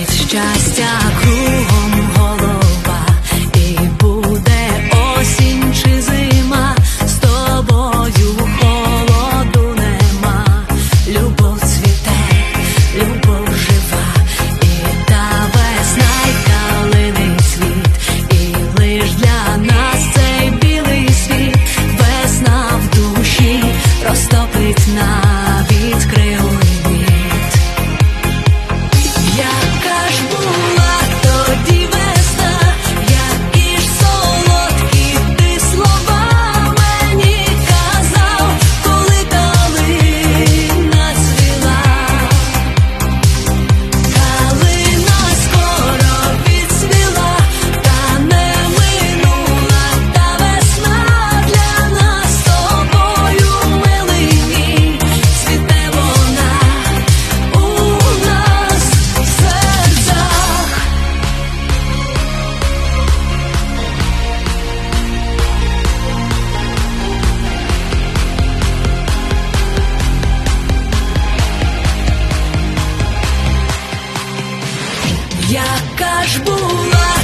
Від щастя кругом голова, і буде осінь чи зима, з тобою холоду нема, любов цвіте, любов жива, і та весна й калиний світ, і лиш для нас цей білий світ, весна в душі розтопить нас. яка ж була.